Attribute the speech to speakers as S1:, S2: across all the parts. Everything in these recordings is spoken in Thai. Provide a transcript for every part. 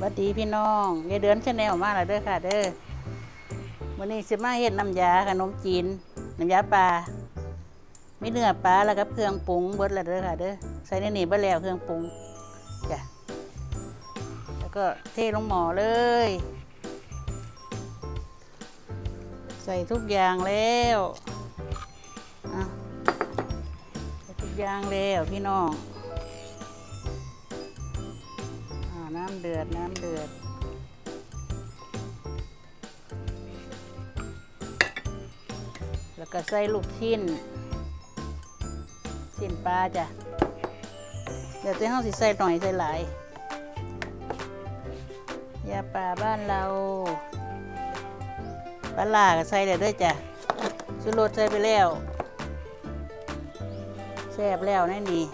S1: วัสดีพี่น้องยายเดือนชาแนลมาแล้วเด้อค่ะ เด้อวันนี้สิมาเฮ็ดน้ำยาขนมจีนน้ำยาปลามีเนื้อปลาแล้วก็เครื่องปรุงเบิดแล้วเด้อค่ะ เด้อใส่ในนี่เบิดแล้วเครื่องปรุงจ้ะแล้วก็เทลงหม้อเลย ใส่ทุกอย่างแล้วอะทุกอย่างแล้วพี่น้องำเดือด น้ำเดือด แล้วก็ใส่ลูกชิ้น ชิ้นปลาจ้ะ เดี๋ยวเต้เฮาสิใส่หน่อยใส่หลาย ยาปลาบ้านเราปลาล่าก็ใส่ได้ด้วยจ้ะสุรสใส่ไปแล้วแซ่บแล้วนั่นนี่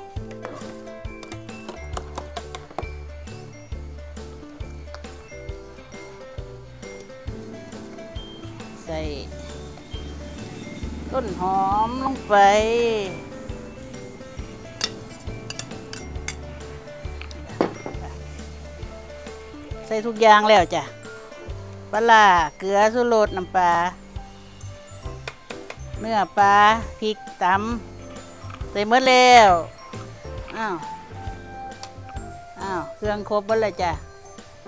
S1: ต้นหอมลงไป ใส่ทุกอย่างแล้วจ้ะปลาเกลือสุรสน้ำปลาเนื้อปลาพริกตำใส่หมดแล้วอ้าวอ้าวเครื่องครบหมดเลยจ้ะ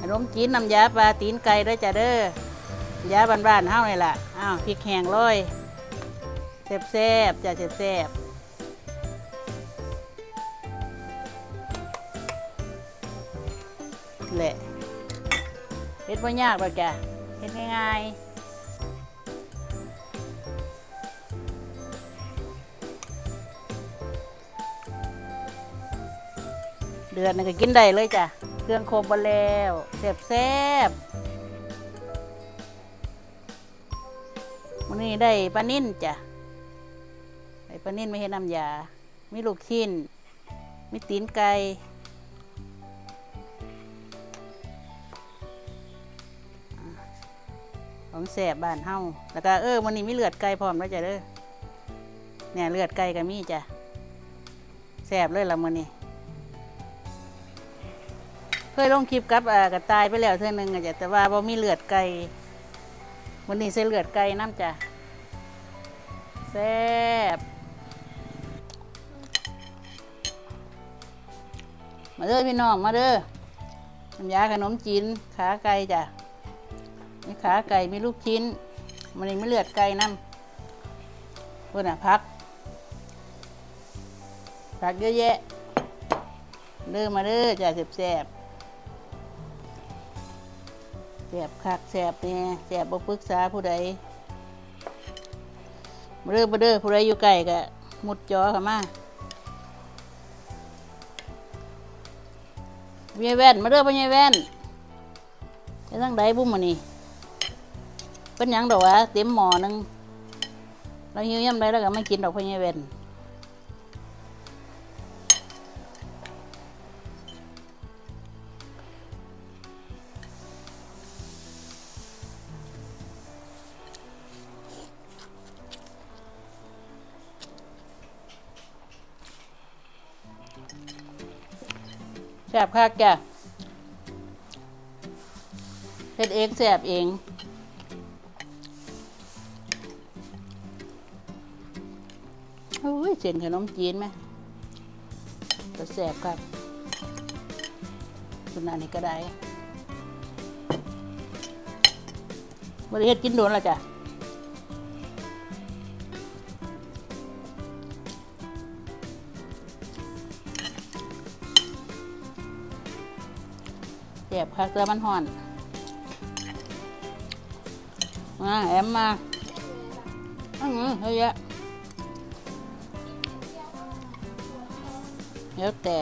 S1: ขนมจีนน้ำยาปลาตีนไก่ด้วยจ้ะเด้อยาบ้านๆเฮานี่ล่ะอ้าวพริกแห้งโรย แซ่บๆจ้ะแซ่บๆแหละเฮ็ดบ่ยากหรอกจ้ะเฮ็ดง่ายๆเดือนนึงก็กินได้เลยจ้ะ เครื่องโคมบแล้วแซ่บๆวันนี้ได้ปลานิ่นจ้ะ ปลานิ่นไม่เห็นน้ำยา มีลูกชิ้น มีตีนไก่ของแสบบ้านเฮาแล้วก็เออวันนี้มีเลือดไก่พร้อมแล้วจ้ะเด้อเนี่ยเลือดไก่ก็มีจ้ะแสบเลยละมื้อนี้เคยลงคลิปกับอ่ากระตายไปแล้วเท่านึงอะจ้ะแต่ว่าบ่มีเลือดไก่วันนี้ใส่เลือดไก่น้ำจ้ะแซ่บ มาเด้อพี่น้องมาเด้อน้ำยาขนมจีนขาไก่จ้ะมีขาไก่มีลูกชิ้นมันนี้ไม่เลือดไก่น้ำพวกน่ะพักพักเยอะแยะเด้อมาเด้อจ้ะแซ่บแซ่บแซ่บคักแซ่บเนี่ยแซ่บบ่ปรึกษาผู้ใดมาเด้อมาเด้อผู้ใดอยู่ใกล้ก็มุดจอเข้ามา เมียแว่น มาเด้อพ่อใหญ่แว่นไปทางใดบุ้มมานี่เป็นหยังดอกวะเต็มหม้อนึงเราหิวยำไดแล้วก็ไม่กินดอกพ่อใหญ่แว่น ซ่บคักจ้ะเฮ็ดเองแซ่บเองโอ้ยเส้นขนมจีนไหมก็แซ่บครับคุณอันนี้ก็ได้บริเฮ็ดกินโดนละจ้ะ บค่ะเกลือมันห่อนมาแอมมาอืมเฮ้ยอะเดี๋ยวแต่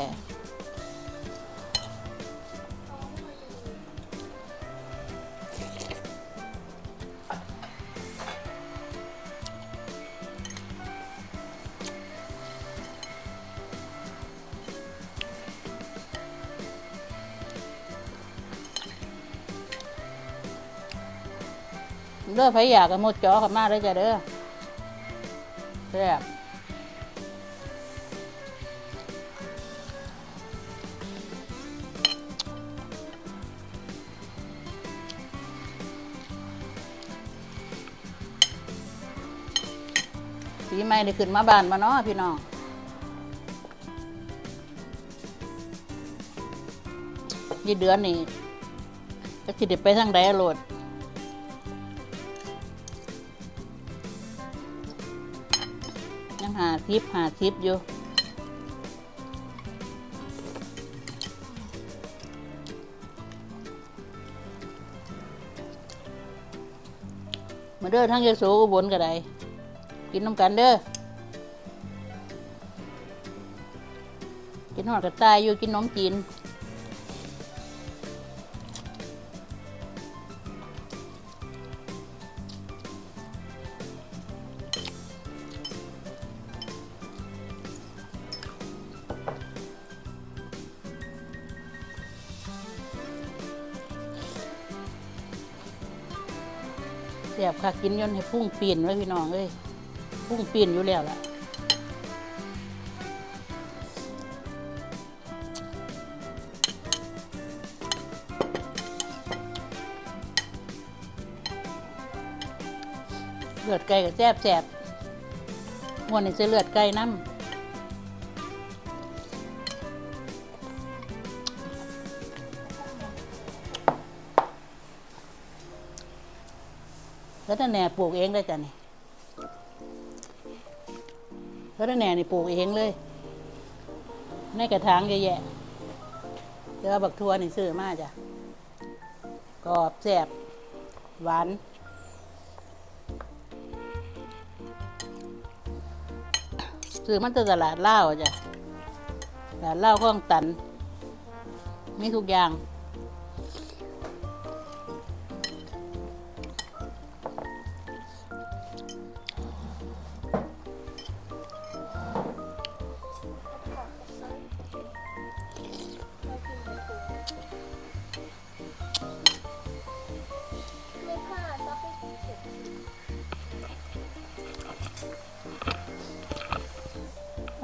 S1: เด้อไผอยากกันหมดจอกันมากเลยจ้ะเด้อแซ่บปีใหม่ได้ขึ้นมาบานมาเนาะพี่น้องยี่เดือนนี่ก็สิเด็ไปทั้งใดโหลด ยังหาทิปหาทิปอยู่มาเด้อทั้งยโสอุบลก็ได้กินน้ำกันเด้อกินหอดกระต่ายอยู่กินน้มจีน สียบค่ะกินยนให้พุ่งปีนไว้พี่น้องเอ้ยพุ่งปีนอยู่แล้วล่ะเลือดไก่กับแซ่บแซ่บมวนนี่จะเลือดไก่น้ำ แล้วแต่แหน่ปลูกเองได้จ้ะนี่แล้วแต่แหน่นี่ปลูกเองเลย ในกระถางเยอะแยะเดี๋ยวบักทัวนี่ซื้อมาจ้ะกรอบแซ่บหวานซื้อมันจากตลาดเล่าจ้ะตลาดเล่าข้องตัน มีทุกอย่าง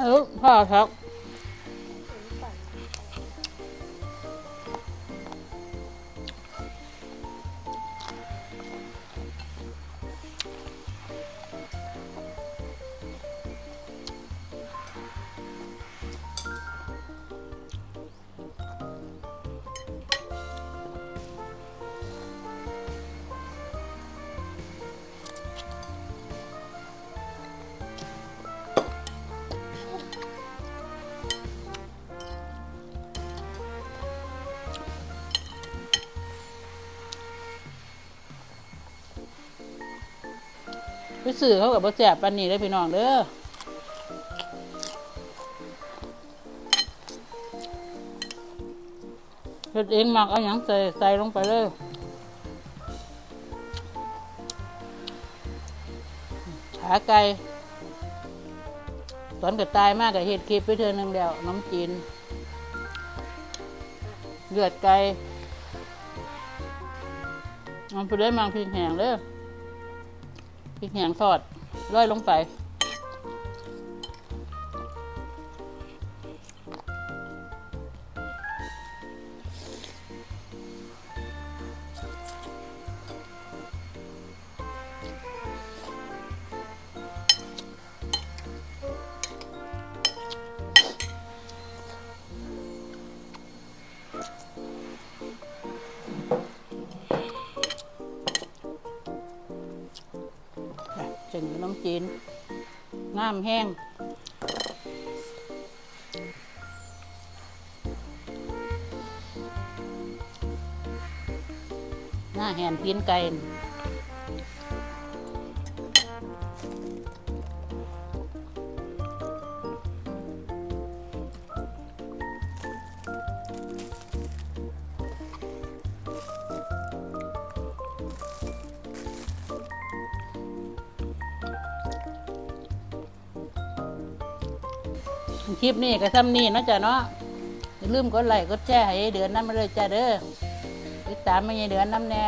S2: เอ
S1: อพ่อครับ ซื้อเขากับบ่แสบปันนี้เลยพี่น้องเด้อเฮ็ดเองมักเอาหยังใส่ใส่ลงไปเลยขาไก่ตอนก็ตายมากกับเห็ดคลิปไปเทื่อนึงแล้วน้ำจีนเลือดไก่มันไปได้มังพริกแหงเด้อ พริกแห้งทอดร้อยลงไป จึงขนมจีนงามแห้งหน้าแหนตีนไก่ คลิปนี้ก็ทำนี่เนาะจ้ะเนาะอย่าลืมกดไลค์กดแชร์ให้เดือนนั้นมาเลยจ้ะเด้อติดตามไม่ใช่เดือนน้ำแน่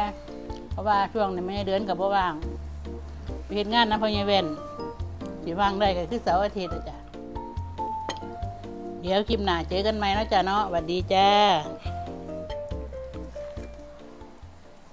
S1: เพราะว่าช่วงนี้ไม่ใช่เดือนกับพ่ว่างไปเฮ็ดงานน้ำพญาเวนสิว่างได้ก็คือเสาร์อาทิตย์จ้ะเดี๋ยวคลิปหน้าเจอกันใหม่นาะจ้ะเนาะสวัสดีจ้า